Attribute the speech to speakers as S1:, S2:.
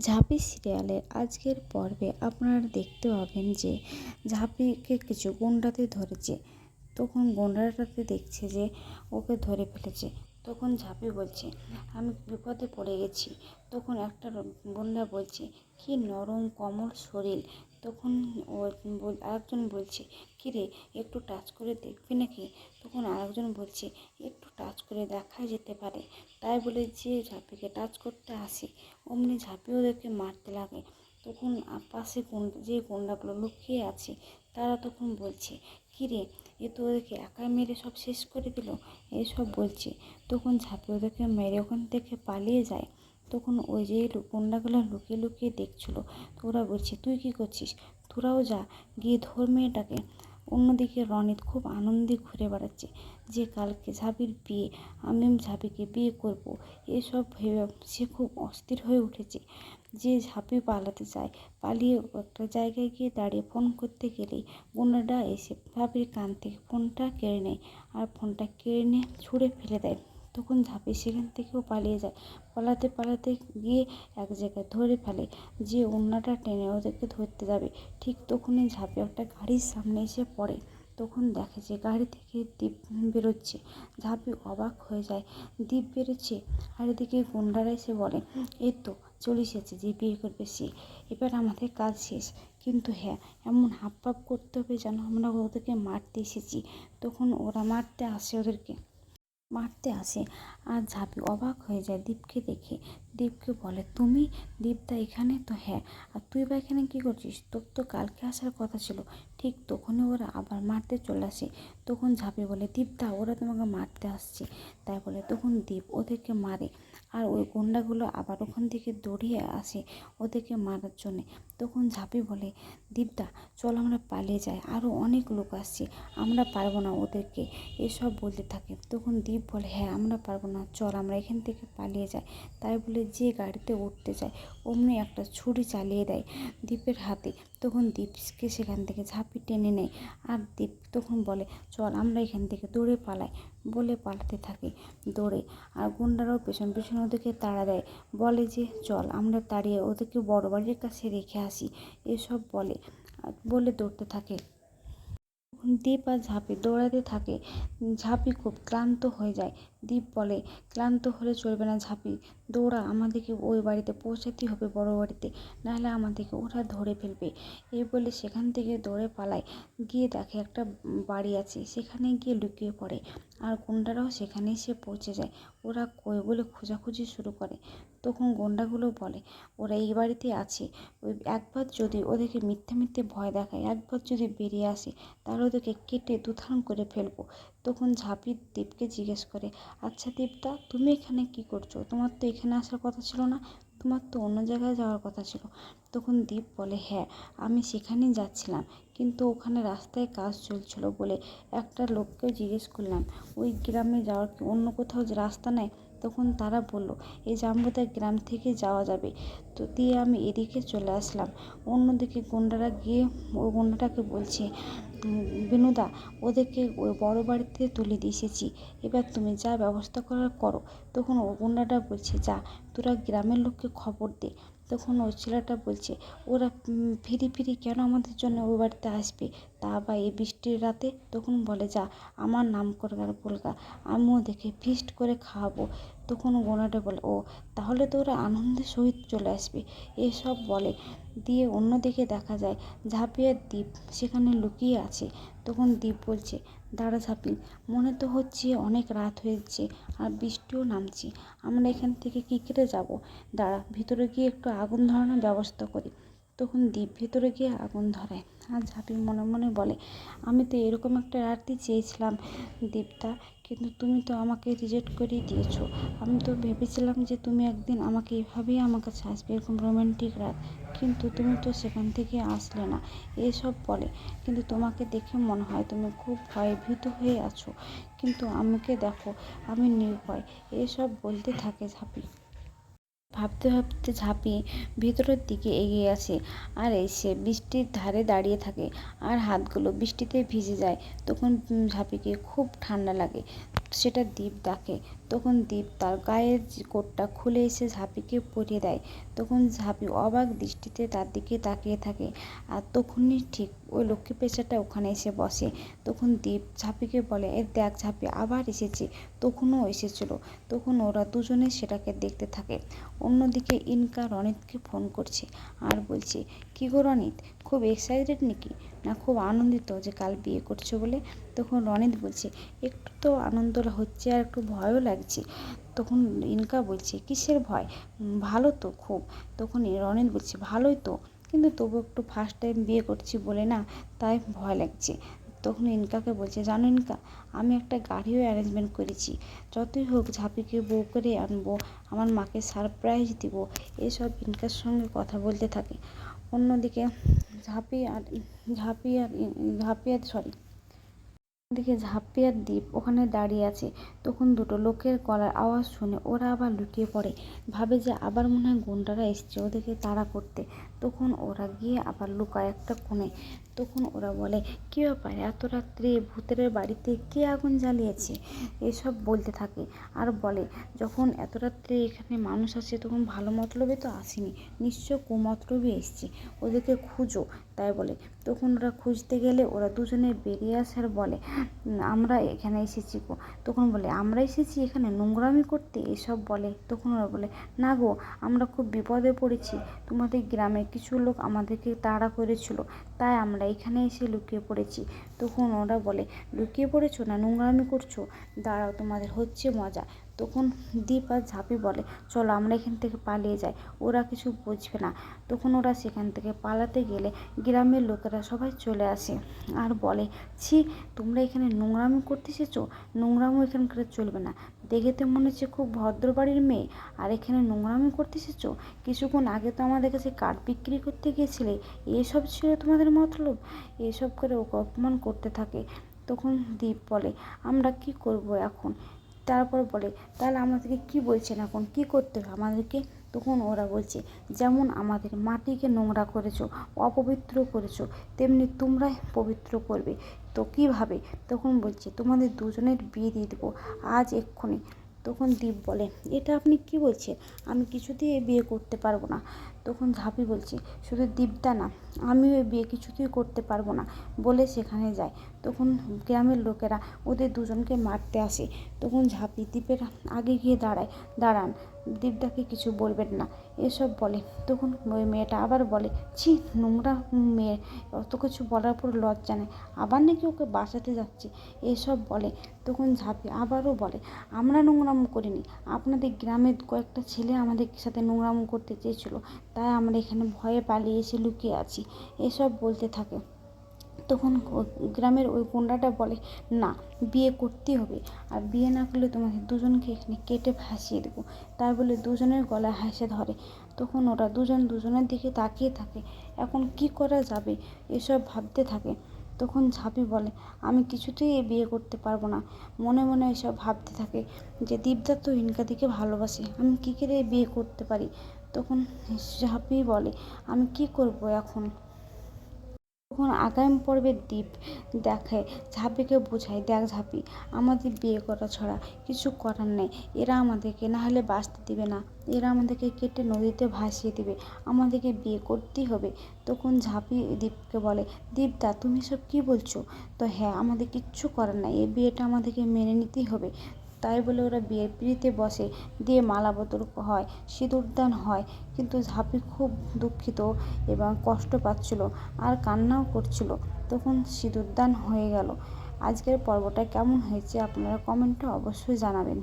S1: ঝাঁপি সিরিয়ালের আজকের পর্বে আপনারা দেখতে পাবেন যে ঝাঁপিকে কিছু গুন্ডাতে ধরেছে। তখন গুন্ডাটাতে দেখছে যে ওকে ধরে ফেলেছে। তখন ঝাঁপি বলছে, আমি বিপদে পড়ে গেছি। তখন একটা গুন্ডা বলছে, কি নরম কোমল শরীর। তখন ও আরেকজন বলছে কী রে একটু টাচ করে দেখবি নাকি? তখন আরেকজন বলছে, একটু টাচ করে দেখা যেতে পারে। তাই বলে যে ঝাঁপিকে টাচ করতে আসে, অমনি ঝাঁপি ওদেরকে মারতে লাগে। তখন পাশে গুন্ডা যে গুন্ডাগুলো লুকিয়ে আছে, তারা তখন বলছে কী রে এ তো ওদেরকে একা মেরে সব শেষ করে দিল? এইসব বলছে। তখন ঝাঁপি ওদেরকে মেরে ওখান থেকে পালিয়ে যায়। তখন ওই যে লু- গুন্ডাগুলো লুকিয়ে লুকিয়ে দেখছিলো, তো ওরা বলছে, তুই কী করছিস? তোরাও যা, গিয়ে ধর মেয়েটাকে। অন্যদিকে রনিত খুব আনন্দে ঘুরে বেড়াচ্ছে, যে কালকে ঝাঁপির বিয়ে আমি ঝাঁপিকে বিয়ে করব। এসব ভেবে সে খুব অস্থির হয়ে উঠেছে। যে ঝাঁপি পালাতে চায়, পালিয়ে একটা জায়গায় গিয়ে দাঁড়িয়ে ফোন করতে গেলেই গুন্ডাটা এসে ঝাঁপির কান থেকে ফোনটা কেড়ে নেয় আর ফোনটা কেড়ে নিয়ে ছুঁড়ে ফেলে দেয়। তখন ঝাঁপি সেখান থেকেও পালিয়ে যায়। পালাতে পালাতে গিয়ে এক জায়গায় ধরে ফেলে যে অন্যটা টেনে ওদেরকে ধরতে যাবে। ঠিক তখনই ঝাঁপি একটা গাড়ির সামনে এসে পড়ে। তখন দেখে যে গাড়ি থেকে দ্বীপ বেরোচ্ছে। ঝাঁপি অবাক হয়ে যায়। দ্বীপ বেরোচ্ছে? আর এদিকে গুন্ডারা এসে বলে, এই তো, চলে এসেছে, যে বিয়ে করবে সে। এবার আমাদের কাজ শেষ। কিন্তু হ্যাঁ এমন হাপ পাপ করতে হবে যেন আমরা ওদেরকে মারতে এসেছি। তখন ওরা মারতে আসে ওদেরকে। মারতে আসে। আর ঝাঁপি অবাক হয়ে যায় দীপকে দেখে। দীপকে বলে, তুমি? দীপদা এখানে তো হ্যাঁ। আর তুই বা এখানে কী করছিস? তোর তো কালকে আসার কথা ছিল। ঠিক তখনই ওরা আবার মারতে চলে আসে। তখন ঝাঁপি বলে, দীপদা, ওরা তোমাকে মারতে আসছে। তাই বলে, তখন দীপ ওদেরকে মারে। আর ওই গুন্ডাগুলো আবার ওখান থেকে দৌড়িয়ে আসে ওদেরকে মারার জন্যে। তখন ঝাঁপি বলে দীপদা চল আমরা পালিয়ে যাই। আরও অনেক লোক আসছে। আমরা পারব না ওদেরকে। এসব বলতে থাকে। তখন দীপ বলে হ্যাঁ আমরা পারব না। চল, আমরা এখান থেকে পালিয়ে যাই। তাই বলে যে গাড়িতে উঠতে যায়, অমনি একটা ছুরি চালিয়ে দেয় দীপের হাতে। তখন দীপকে সেখান থেকে ঝাঁপি টেনে নেয়। আর দীপ তখন বলে, চল, আমরা এখান থেকে দৌড়ে পালাই। বলে পালাতে থাকে দৌড়ে। আর গুন্ডারাও পেছন পেছন ওদেরকে তাড়া দেয়। বলে যে, চল, আমরা তাড়িয়ে ওদেরকে বড় বাড়ির কাছে রেখে আসি। এসব বলে বলে দৌড়তে থাকে। দীপ আর ঝাঁপি দৌড়াতে থাকে। ঝাঁপি খুব ক্লান্ত হয়ে যায়। দীপ বলে, ক্লান্ত হলে চলবে না ঝাঁপি। দৌড়া, আমাদেরকে ওই বাড়িতে পৌঁছাতে হবে বড় বাড়িতে। নাহলে আমাদেরকে ওরা ধরে ফেলবে। এই বলে সেখান থেকে দৌড়ে পালায়। গিয়ে দেখে একটা বাড়ি আছে, সেখানে গিয়ে লুকিয়ে পড়ে। আর গুন্ডারাও সেখানে এসে পৌঁছে যায়। ওরা কই বলে খোঁজাখুঁজি শুরু করে। তখন গুন্ডাগুলো বলে, ওরা এই বাড়িতে আছে। ওই একবার যদি ওদেরকে মিথ্যে মিথ্যে ভয় দেখায়, একবার যদি বেরিয়ে আসে, তাহলে ওদেরকে কেটে দুথান করে ফেলব। তখন ঝাঁপি দীপকে জিজ্ঞেস করে আচ্ছা দীপদা, তুমি এখানে কি করছ? তোমার তো এখানে আসার কথা ছিল না, তোমার তো অন্য জায়গায় যাওয়ার কথা ছিল। তখন দীপ বলে হ্যাঁ আমি সেখানেই যাচ্ছিলাম, কিন্তু ওখানে রাস্তায় কাজ চলছিল বলে একটা লোককে জিজ্ঞেস করলাম। ওই গ্রামে যাওয়ার কি অন্য কোথাও রাস্তা নেই? তখন তারা বলল এই জাম্বুদা গ্রাম থেকে যাওয়া যাবে। তো দিয়ে আমি এদিকে চলে আসলাম। অন্যদিকে গুন্ডারা গিয়ে ওই গুন্ডাটাকে বলছে "উম, বিনুদা ওদেরকে ওই বড় বাড়িতে তুলে দিয়ে এসেছি। এবার তুমি যা ব্যবস্থা করার করো। তখন ও গুন্ডাটা বলছে যা তোরা গ্রামের লোককে খবর দে। তখন ওই ছেলেটা বলছে, ওরা ফিরি ফিরি কেন আমাদের জন্য ওই বাড়িতে আসবে? তা বা এই বৃষ্টির রাতে? তখন বলে, যা, আমার নাম করগার বলগা আমি ওদেরকে ফিস্ট করে খাওয়াবো। তখন গোনাটা বলে, ও, তাহলে তো ওরা আনন্দের সহিত চলে আসবে। এসব বলে, দিয়ে অন্যদিকে দেখা যায়, ঝাঁপিয়ে দ্বীপ সেখানে লুকিয়ে আছে। তখন দ্বীপ বলছে দাঁড়া ঝাঁপি, মনে তো হচ্ছে অনেক রাত হয়েছে আর বৃষ্টিও নামছে। আমরা এখান থেকে কী করে যাব। দাঁড়া, ভিতরে গিয়ে একটু আগুন ধরানোর ব্যবস্থা করি। তখন দ্বীপ ভেতরে গিয়ে আগুন ধরায়। আর ঝাঁপি মনে মনে বলে, আমি তো এরকম একটা রাত্রি চেয়েছিলাম, দীপদা। কিন্তু তুমি তো আমাকে রিজেক্ট করেই দিয়েছ। আমি তো ভেবেছিলাম যে তুমি একদিন আমাকে এভাবেই আমার কাছে আসবে, এরকম রোম্যান্টিক রাত। কিন্তু তুমি তো সেখান থেকে আসলে না, এসব বলে। কিন্তু তোমাকে দেখে মনে হয় তুমি খুব ভয়ভীত হয়ে আছো। কিন্তু আমাকে দেখো, আমি নির্ভয়। এসব বলতে থাকে ঝাঁপি। ভাবতে ভাবতে ঝাঁপিয়ে ভিতরের দিকে এগিয়ে আসে। আর এসে বৃষ্টির ধারে দাঁড়িয়ে থাকে আর হাতগুলো বৃষ্টিতে ভিজে যায়। তখন ঝাঁপিকে খুব ঠান্ডা লাগে। সেটা দীপ দেখে তখন দীপ তার গায়ের কোটটা খুলে এসে ঝাঁপিকে পরিয়ে দেয়। তখন ঝাঁপি অবাক দৃষ্টিতে তার দিকে তাকিয়ে থাকে। আর তখনই ঠিক ওই লক্ষ্মী পেঁচাটা ওখানে এসে বসে। তখন দীপ ঝাঁপিকে বলে, এ দেখ ঝাঁপি, আবার এসেছে। তখনও এসেছিল। তখন ওরা দুজনে সেটাকে দেখতে থাকে। অন্যদিকে ইনকা রনিতকে ফোন করছে আর বলছে, কী গো রনিত, খুব এক্সাইটেড নাকি? না, খুব আনন্দিত যে কাল বিয়ে করছ বলে? তখন রনিত বলছে, একটু তো আনন্দ হচ্ছে আর একটু ভয়ও লাগছে। তখন ইনকা বলছে, কিসের ভয়? ভালো তো খুব। তখন রনিত বলছে, ভালোই তো। কিন্তু তবু একটু ফার্স্ট টাইম বিয়ে করছি বলে না, তাই ভয় লাগছে। তখন ইনকাকে বলছে, জানো ইনকা, আমি একটা গাড়িও অ্যারেঞ্জমেন্ট করেছি। যতই হোক ঝাঁপিকে বউ করে আনব, আমার মাকে সারপ্রাইজ দিব, এসব ইনকার সঙ্গে কথা বলতে থাকে। অন্যদিকে ঝাঁপি আর ঝাঁপি আর ঝাঁপি আর সরি দিকে ঝাঁপি আর দ্বীপ ওখানে দাঁড়িয়ে আছে। তখন দুটো লোকের গলার আওয়াজ শুনে ওরা আবার লুকিয়ে পড়ে। ভাবে যে আবার মনে হয় গুন্ডারা এসছে ওদেরকে তাড়া করতে। তখন ওরা গিয়ে আবার লুকায় একটা কোণে। তখন ওরা বলে, কী ব্যাপার? এত রাত্রে ভূতের বাড়িতে কে আগুন জ্বালিয়েছে? এসব বলতে থাকে। আর বলে, যখন এত রাত্রে এখানে মানুষ আসে, তখন ভালো মতলবে তো আসেনি। নিশ্চয় কুমতলবে এসছে। ওদেরকে খুঁজো। তাই বলে। তখন ওরা খুঁজতে গেলে ওরা দুজনে বেরিয়ে আসে আর বলে, আমরা এখানে এসেছি গো। তখন বলে, আমরা এসেছি এখানে নোংরামি করতে? এসব বলে। তখন ওরা বলে, না গো, আমরা খুব বিপদে পড়েছি। তোমাদের গ্রামে কিছু লোক আমাদেরকে তাড়া করেছিল। তাই আমরা এখানে এসে লুকিয়ে পড়েছি। তখন ওরা বলে, লুকিয়ে পড়েছো না? নোংরামি করছ? দাঁড়াও, তোমাদের হচ্ছে মজা। তখন দীপ আর ঝাঁপি বলে, চলো, আমরা এখান থেকে পালিয়ে যাই। ওরা কিছু বুঝবে না। তখন ওরা সেখান থেকে পালাতে গেলে গ্রামের লোকেরা সবাই চলে আসে আর বলে, ছি, তোমরা এখানে নোংরামি করতে এসেছ? নোংরামও এখানকার চলবে না। দেখে তো মনে হচ্ছে খুব ভদ্র বাড়ির মেয়ে। আর এখানে নোংরামি করতে এসেছ? কিছুক্ষণ আগে তো আমাদের কাছে কাঠ বিক্রি করতে গিয়েছিলে। এসব ছিল তোমাদের মতলব? এসব করে ওকে অপমান করতে থাকে। তখন দীপ বলে, আমরা কি করব এখন? তারপর বলে, তাহলে আমাদেরকে কি বলছেন এখন? কি করতে হবে আমাদেরকে? তখন ওরা বলছে, যেমন আমাদের মাটিকে নোংরা করেছ, অপবিত্র করেছ, তেমনি তোমরাই পবিত্র করবে। তো কীভাবে তখন বলছে, তোমাদের দুজনের বিয়ে দিয়ে দেবো। আজ এক্ষুনি তখন দীপ বলে, এটা আপনি কি বলছেন? আমি কিছুতেই এ বিয়ে করতে পারব না। তখন ঝাঁপি বলছে, শুধু দীপদা না, আমিও এ বিয়ে কিছুতেই করতে পারব না। বলে সেখানে যায়। তখন গ্রামের লোকেরা ওদের দুজনকে মারতে আসে। তখন ঝাঁপি দ্বীপের আগে গিয়ে দাঁড়ায়, দাঁড়ান। দীপদাকে কিছু বলবেন না। এসব বলে। তখন ওই মেয়েটা আবার বলে, ছি, নোংরা মেয়ে। অত কিছু বলার পর লজ্জা নেয় আবার নাকি ওকে বাঁচাতে যাচ্ছে? এসব বলে। তখন ঝাঁপি আবারও বলে, আমরা নোংরামো করিনি। আপনাদের গ্রামের কয়েকটা ছেলে আমাদের সাথে নোংরামো করতে চেয়েছিল। তাই আমরা এখানে ভয়ে পালিয়ে এসে লুকিয়ে আছি। এসব বলতে থাকে। তখন গ্রামের ওই গুন্ডাটা বলে, না, বিয়ে করতেই হবে। আর বিয়ে না করলে তোমাকে দুজনকে এখানে কেটে ভাসিয়ে দেবো। তাই বলে দুজনের গলায় হাসে ধরে। তখন ওরা দুজন দুজনের দিকে তাকিয়ে থাকে। এখন কি করা যাবে? এসব ভাবতে থাকে। তখন ঝাঁপি বলে, আমি কিছুতেই এ বিয়ে করতে পারব না। মনে মনে এসব ভাবতে থাকে যে দীপদার তো ইনকাদিকে ভালোবাসে। আমি কী করে বিয়ে করতে পারি? তখন ঝাঁপি বলে, আমি কি করব এখন? তখন আগামী পর্বের দ্বীপ দেখে ঝাঁপিকে বোঝায়, দেখ ঝাঁপি, আমাদের বিয়ে করা ছাড়া কিছু করার নেই। এরা আমাদেরকে না হলে বাঁচতে দিবে না। এরা আমাদেরকে কেটে নদীতে ভাসিয়ে দিবে। আমাদেরকে বিয়ে করতেই হবে। তখন ঝাঁপি দীপকে বলে দীপদা তুমি সব কী বলছো? তো হ্যাঁ আমাদের কিচ্ছু করার নাই। এই বিয়েটা আমাদেরকে মেনে নিতেই হবে। তাই বলে ওরা বিয়ের পিঁড়িতে বসে দিয়ে মালা বদল হয় সিঁদুরদান হয়। কিন্তু ঝাঁপি খুব দুঃখিত এবং কষ্ট পাচ্ছিল আর কান্নাও করছিল। তখন সিঁদুরদান হয়ে গেল। আজকের পর্বটা কেমন হয়েছে আপনারা কমেন্টে অবশ্যই জানাবেন।